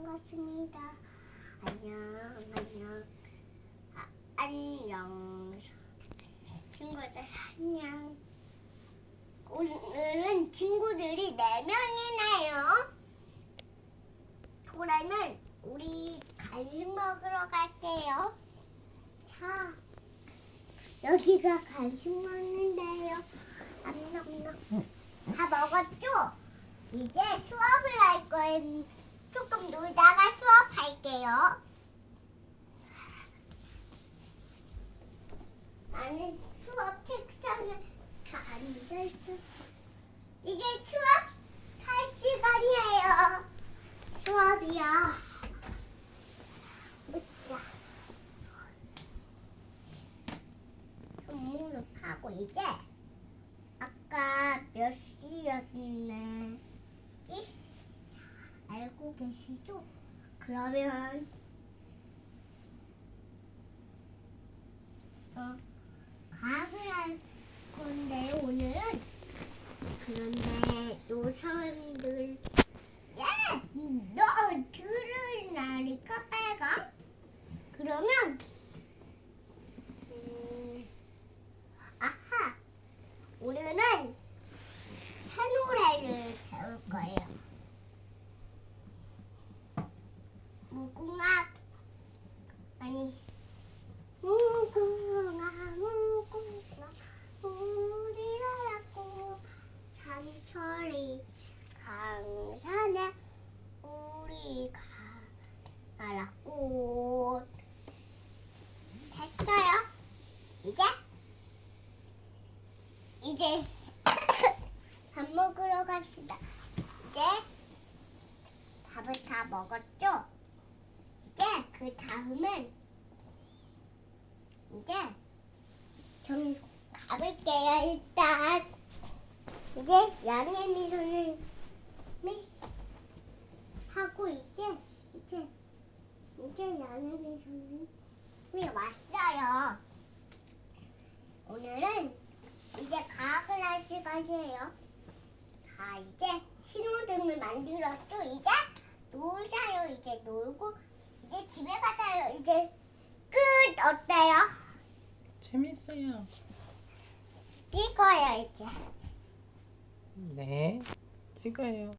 반갑습니다. 안녕, 안녕. 아, 안녕. 친구들, 안녕. 오늘은 친구들이 네명이네요 올해는 우리 간식 먹으러 갈게요. 자, 여기가 간식 먹는데요. 안녕요. 다 먹었죠? 이제 수업을 할 거예요. 조금 놀다가 수업할게요. 나는 수업 책상에 다 앉아있어. 이제 수업할 시간이에요. 수업이야. 보자. 목록하고 이제 아까 몇 시였네? 지? 알고 계시죠? 그러면 어 과학을 할 건데 오늘은 그런데 요 사람들 야너 들을 날이까 빨강? 그러면 음, 아하 오늘은 새 노래를 배울 거예요. 무궁화 아니 무궁화 무궁화 우리나라고 삼천리 강산에 우리가 나라꽃 됐어요 이제 이제 밥 먹으러 갑시다. 이제 밥을 다 먹었죠? 이제 그 다음은 이제 좀 가볼게요 일단. 이제 양해미 선생님이 하고 이제 이제 이제 양해미 선생님이 왔어요. 오늘은 시간이에요 자 이제 신호등을 만들었죠 이제 놀자요 이제 놀고 이제 집에 가자요 이제 끝 어때요? 재밌어요. 찍어요 이제 네, 찍어요.